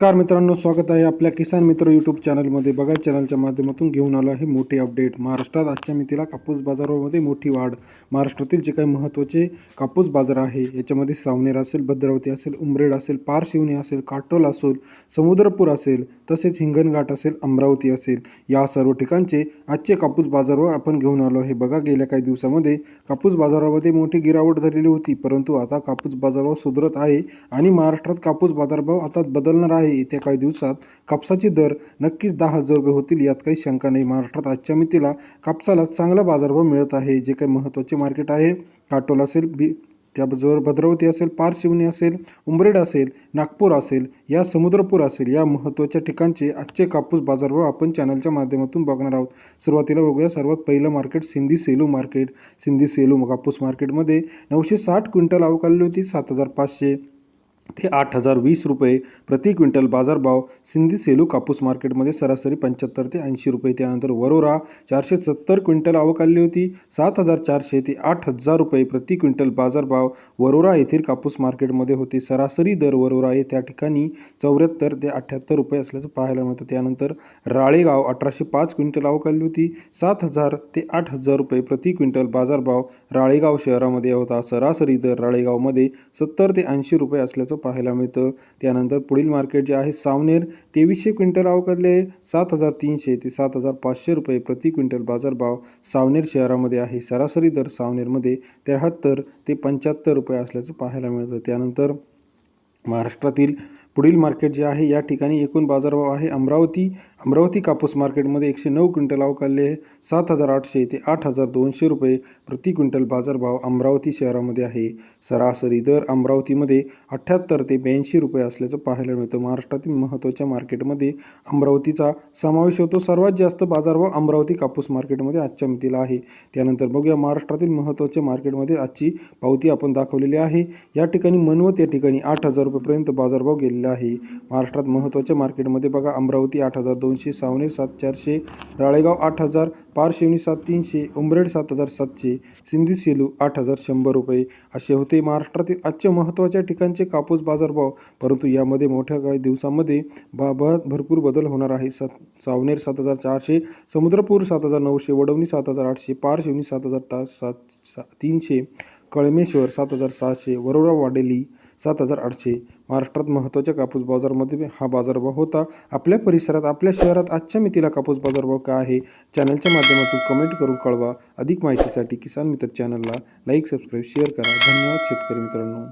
नमस्कार मित्रांनो स्वागत आहे आपल्या किसान मित्र यूट्यूब चॅनलमध्ये बघा चॅनलच्या माध्यमातून घेऊन आलो आहे मोठी अपडेट महाराष्ट्रात आजच्या मितीला कापूस बाजारामध्ये मोठी वाढ. महाराष्ट्रातील जे काही महत्त्वाचे कापूस बाजार आहे याच्यामध्ये सावनेर असेल भद्रावती असेल उमरेड असेल पारशिवनी असेल काटोल असेल समुद्रपूर असेल तसेच हिंगणघाट असेल अमरावती असेल या सर्व ठिकाणचे आजचे कापूस बाजारावर आपण घेऊन आलो आहे. बघा गेल्या काही दिवसामध्ये कापूस बाजारामध्ये मोठी गिरावट झालेली होती परंतु आता कापूस बाजारावर सुधरत आहे आणि महाराष्ट्रात कापूस बाजारभाव आता बदलणार आहे. येत्या काही दिवसात. कापसाचे दर नक्कीच दहा हजार रुपये होतील यात काही शंका नाही. महाराष्ट्रात आजच्या मितीला कापसाला चांगला बाजारभाव मिळत आहे. जे काही महत्त्वाचे मार्केट आहे काटोल असेल बी त्याबरोबर भद्रावती असेल पारशिवनी असेल उंबरेड असेल नागपूर असेल या समुद्रपूर असेल या महत्त्वाच्या ठिकाणचे आजचे कापूस बाजारभाव आपण चॅनलच्या माध्यमातून बघणार आहोत. सुरुवातीला बघूया सर्वात पहिलं मार्केट सिंधी सेलू मार्केट. सिंधी सेलू कापूस मार्केटमध्ये नऊशे साठ क्विंटल अवकाळली होती सात हजार पाचशे ते आठ हजार वीस रुपये प्रति क्विंटल बाजारभाव सिंधी सेलू कापूस मार्केटमध्ये सरासरी पंच्याहत्तर ते ऐंशी रुपये. त्यानंतर वरोरा चारशे सत्तर क्विंटल आवक आली होती. सात हजार चारशे ते आठ हजार रुपये प्रति क्विंटल बाजारभाव वरोरा येथील कापूस मार्केटमध्ये होते. सरासरी दर वरोरा हे त्या ठिकाणी चौऱ्याहत्तर ते अठ्ठ्याहत्तर रुपये असल्याचं पाहायला मिळतं. त्यानंतर राळेगाव अठराशे पाच क्विंटल आवक आली होती. सात हजार ते आठ हजार रुपये प्रति क्विंटल बाजारभाव राळेगाव शहरामध्ये होता. सरासरी दर राळेगावमध्ये सत्तर ते ऐंशी रुपये असल्याचं पाहायला मिळतं त्यानंतर पुढील मार्केट जे आहे सावनेर तेवीसशे क्विंटल अवकाडले सात हजार तीनशे ते सात हजार पाचशे रुपये प्रति क्विंटल बाजारभाव सावनेर शहरामध्ये आहे. सरासरी दर सावनेरमध्ये त्र्याहत्तर ते पंच्याहत्तर रुपये असल्याचं पाहायला मिळतं. त्यानंतर महाराष्ट्रातील पुढील मार्केट जे आहे या ठिकाणी एकूण बाजारभाव आहे अमरावती. अमरावती कापूस मार्केटमध्ये एकशे नऊ क्विंटल अवकाळले सात हजार आठशे ते आठ हजार दोनशे रुपये प्रति क्विंटल बाजारभाव अमरावती शहरामध्ये आहे. सरासरी दर अमरावतीमध्ये अठ्ठ्याहत्तर ते ब्याऐंशी रुपये असल्याचं पाहायला मिळतं. महाराष्ट्रातील महत्त्वाच्या मार्केटमध्ये अमरावतीचा समावेश होतो. सर्वात जास्त बाजारभाव अमरावती कापूस मार्केटमध्ये आजच्या मितीला आहे. त्यानंतर बघूया महाराष्ट्रातील महत्त्वाच्या मार्केटमध्ये आजची पावती आपण दाखवलेली आहे. या ठिकाणी मनवत या ठिकाणी आठ हजार रुपयेपर्यंत बाजारभाव गेलेला आहे. महाराष्ट्रात महत्त्वाच्या मार्केटमध्ये बघा अमरावती आठ हजार दोनशे सावनेर सात चारशे राळेगाव आठ हजार पारशिवनी सात तीनशे उंबरेड सात हजार सातशे सिंधी सेलू आठ हजार शंभर रुपये. असे होते महाराष्ट्रातील आजच्या महत्त्वाच्या ठिकाणचे कापूस बाजारभाव. परंतु यामध्ये मोठ्या काही दिवसामध्ये बा भरपूर बदल होणार आहे. सात सावनेर सात हजार चारशे समुद्रपूर सात हजार नऊशे वडवणी सात हजार आठशे पारशिवनी सात हजार तास सात सा तीनशे कळमेश्वर सात हजार सहाशे वरोरा वाडेली सात हजार आठशे महाराष्ट्रात महत्त्वाच्या कापूस बाजारामध्ये हा बाजारभाव होता. आपल्या परिसरात आपल्या शहरात आजच्या मितीला कापूस बाजारभाव काय आहे? चॅनलच्या माध्यमातून कमेंट करून कळवा. अधिक माहितीसाठी किसान मित्र चॅनलला लाईक सबस्क्राईब शेअर करा. धन्यवाद शेतकरी मित्रांनो.